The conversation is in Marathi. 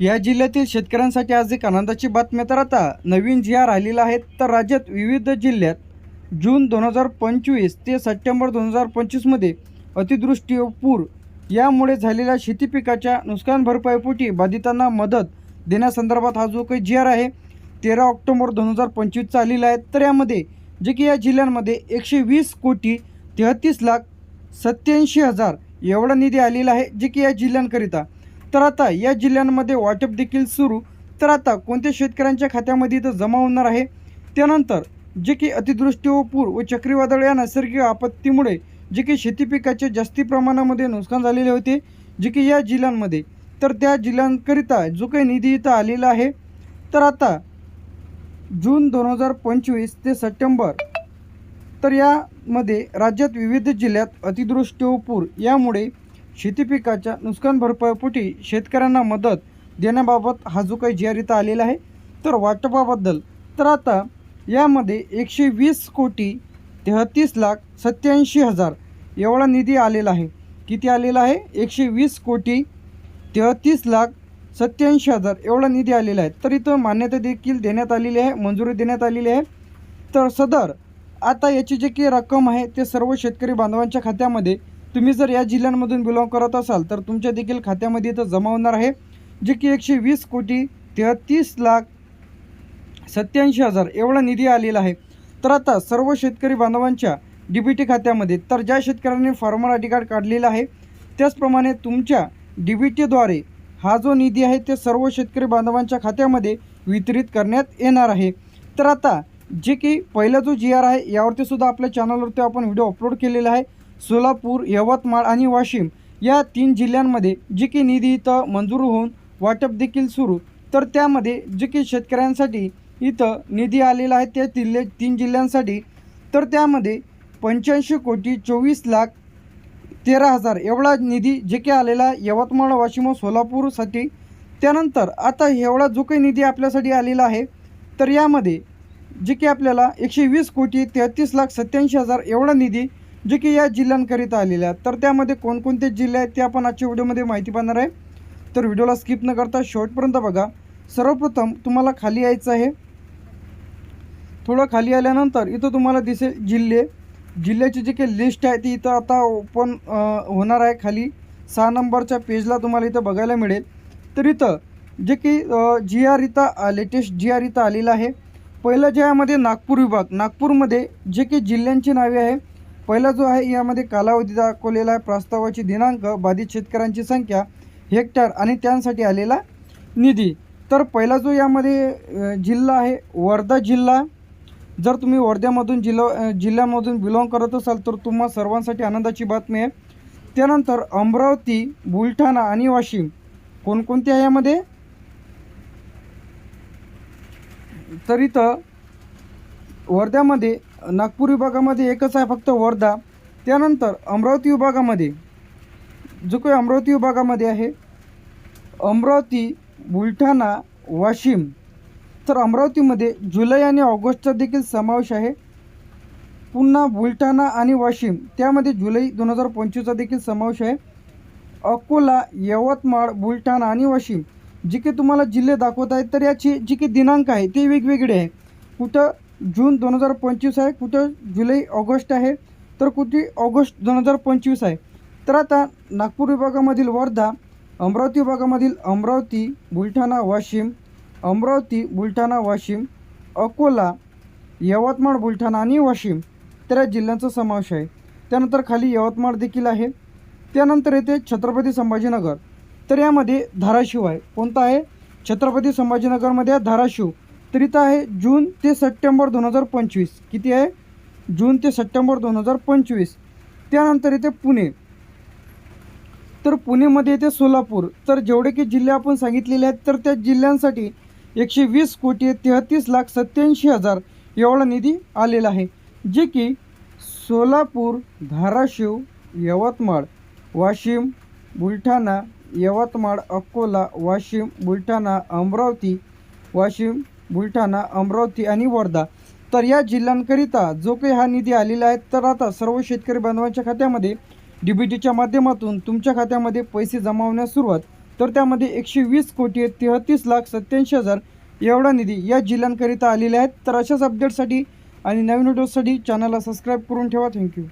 या जिल्ह्यातील शेतकऱ्यांसाठी आज एक आनंदाची बातमी तर आता नवीन जी आर आलेला आहे तर राज्यात विविध जिल्ह्यात जून दोन हजार पंचवीस ते सप्टेंबर दोन हजार पंचवीसमध्ये अतिवृष्टी व पूर यामुळे झालेल्या शेती पिकाच्या नुकसान भरपाईपोटी बाधितांना मदत देण्यासंदर्भात हा जो काही जी आर आहे तेरा ऑक्टोबर दोन हजार पंचवीसचा आलेला आहे. तर यामध्ये जे की या जिल्ह्यांमध्ये एकशे वीस कोटी तेहतीस लाख सत्याऐंशी हजार एवढा निधी आलेला आहे जे की या जिल्ह्यांकरिता तर आता या जिल्ह्यांमध्ये वाटप देखील सुरू. तर आता कोणत्या शेतकऱ्यांच्या खात्यामध्ये इथं जमा होणार आहे? त्यानंतर जे की अतिदृष्टी व पूर व चक्रीवादळ या नैसर्गिक आपत्तीमुळे जे की शेती पिकाचे जास्ती प्रमाणामध्ये नुकसान झालेले होते जे की या जिल्ह्यांमध्ये. तर त्या जिल्ह्यांकरिता जो काही निधी इथं आलेला आहे तर आता जून दोन हजार पंचवीस ते सप्टेंबर तर यामध्ये राज्यात विविध जिल्ह्यात अतिदृष्टी व पूर यामुळे शेती पिकाच्या नुकसान भरपाईपोटी शेतकऱ्यांना मदत देण्याबाबत हा जो काही जाहीर आलेला आहे तर वाटपाबद्दल. तर आता यामध्ये एकशे वीस कोटी तेहतीस लाख सत्याऐंशी हजार एवढा निधी आलेला आहे. किती आलेला आहे? एकशे वीस कोटी तेहतीस लाख सत्याऐंशी हजार एवढा निधी आलेला आहे. तर इथं मान्यता देखील देण्यात आलेली आहे मंजुरी देण्यात आलेली आहे. तर सदर आता याची जी काही रक्कम आहे ते सर्व शेतकरी बांधवांच्या खात्यामध्ये तुम्ही जर या जिल्ह्यांमधून बिलॉंग करत असाल तर तुमच्या देखील खात्यामध्ये इथं जमा होणार आहे जे की एकशे वीस कोटी तेहतीस लाख सत्याऐंशी हजार एवढा निधी आलेला आहे. तर आता सर्व शेतकरी बांधवांच्या डी बी टी खात्यामध्ये तर ज्या शेतकऱ्यांनी फार्मर आय डी कार्ड काढलेलं आहे त्याचप्रमाणे तुमच्या डी बी टीद्वारे हा जो निधी आहे ते सर्व शेतकरी बांधवांच्या खात्यामध्ये वितरित करण्यात येणार आहे. तर आता जे की पहिला जो जी आर आहे यावरती सुद्धा आपल्या चॅनलवरती आपण व्हिडिओ अपलोड केलेला आहे. सोलापूर यवतमाळ आणि वाशिम या तीन जिल्ह्यांमध्ये जे की निधी इथं मंजूर होऊन वाटप देखील सुरू. तर त्यामध्ये जे की शेतकऱ्यांसाठी इथं निधी आलेला आहे त्या जिल्हे तीन जिल्ह्यांसाठी. तर त्यामध्ये पंच्याऐंशी कोटी चोवीस लाख तेरा हजार एवढा निधी जे काही आलेला आहे यवतमाळ वाशिम व सोलापूरसाठी. त्यानंतर आता एवढा जो काही निधी आपल्यासाठी आलेला आहे तर यामध्ये जे की आपल्याला एकशे वीस कोटी तेहतीस लाख सत्याऐंशी हजार एवढा निधी जे की या जिल्ह्यांकरिता आलेल्या आहेत. तर त्यामध्ये कोणकोणते जिल्हे आहेत ते आपण आजच्या व्हिडिओमध्ये माहिती पाहणार आहे. तर व्हिडिओला स्किप न करता शेवटपर्यंत बघा. सर्वप्रथम तुम्हाला खाली यायचं आहे. थोडं खाली आल्यानंतर इथं तुम्हाला दिसेल जिल्हे. जिल्ह्याची जी काही लिस्ट आहे ती इथं आता ओपन होणार आहे खाली. सहा नंबरच्या पेजला तुम्हाला इथं बघायला मिळेल. तर इथं जे की जी आर इथं लेटेस्ट जी आर इथं आलेलं आहे. पहिलं जे यामध्ये नागपूर विभाग. नागपूरमध्ये जे की जिल्ह्यांची नावे आहे. पहिला जो आहे यामध्ये कालावधी दाखवलेला आहे. प्रस्तावाची दिनांक बाधित शेतकऱ्यांची संख्या हेक्टर आणि त्यांसाठी आलेला निधी. तर पहिला जो यामध्ये जिल्हा आहे वर्धा जिल्हा. जर तुम्ही वर्ध्यामधून जिल्हा जिल्ह्यामधून बिलॉंग करत असाल तर तुम्हा सर्वांसाठी आनंदाची बातमी आहे. त्यानंतर अमरावती बुलढाणा आणि वाशिम. कोणकोणते आहे यामध्ये? तर इथं वर्ध्यामध्ये नागपूर विभागामध्ये एकच आहे फक्त वर्धा. त्यानंतर अमरावती विभागामध्ये. जो काही अमरावती विभागामध्ये आहे. अमरावती बुलढाणा वाशिम. तर अमरावतीमध्ये जुलै आणि ऑगस्टचा देखील समावेश आहे. पुन्हा बुलढाणा आणि वाशिम त्यामध्ये जुलै दोन हजार पंचवीसचा देखील समावेश आहे. अकोला यवतमाळ बुलढाणा आणि वाशिम जे काही तुम्हाला जिल्हे दाखवत आहेत तर याची जी काही दिनांक आहे ते वेगवेगळे आहे. कुठं जून दोन हजार पंचवीस आहे कुठं जुलै ऑगस्ट आहे तर कुठे ऑगस्ट दोन हजार पंचवीस आहे. तर आता नागपूर विभागामधील वर्धा अमरावती विभागामधील अमरावती बुलढाणा वाशिम अमरावती बुलढाणा वाशिम अकोला यवतमाळ बुलढाणा आणि वाशिम तर या जिल्ह्यांचा समावेश आहे. त्यानंतर खाली यवतमाळ देखील आहे. त्यानंतर येते छत्रपती संभाजीनगर. तर यामध्ये धाराशिव आहे. कोणता आहे? छत्रपती संभाजीनगरमध्ये आहे धाराशिव. तर इथं आहे जून ते सप्टेंबर दोन हजार पंचवीस. किती आहे? जून ते सप्टेंबर दोन हजार पंचवीस. त्यानंतर येते पुणे. तर पुणेमध्ये येते सोलापूर. तर जेवढे की जिल्हे आपण सांगितलेले आहेत तर त्या जिल्ह्यांसाठी एकशे वीस कोटी तेहतीस लाख सत्याऐंशी हजार एवढा निधी आलेला आहे. जे की सोलापूर धाराशिव यवतमाळ वाशिम बुलढाणा यवतमाळ अकोला वाशिम बुलढाणा अमरावती वाशिम बुलढाणा अमरावती आणि वर्धा. तर या जिल्ह्यांकरिता जो काही हा निधी आलेला आहे तर आता सर्व शेतकरी बांधवांच्या खात्यामध्ये डी बी टीच्या माध्यमातून तुमच्या खात्यामध्ये पैसे जमा होण्यास सुरुवात. तर त्यामध्ये एकशे वीस कोटी तेहतीस लाख सत्याऐंशी हजार एवढा निधी या जिल्ह्यांकरिता आलेला आहेत तर अशाच अपडेटसाठी आणि नवीन व्हिडिओसाठी चॅनलला सबस्क्राईब करून ठेवा. थँक्यू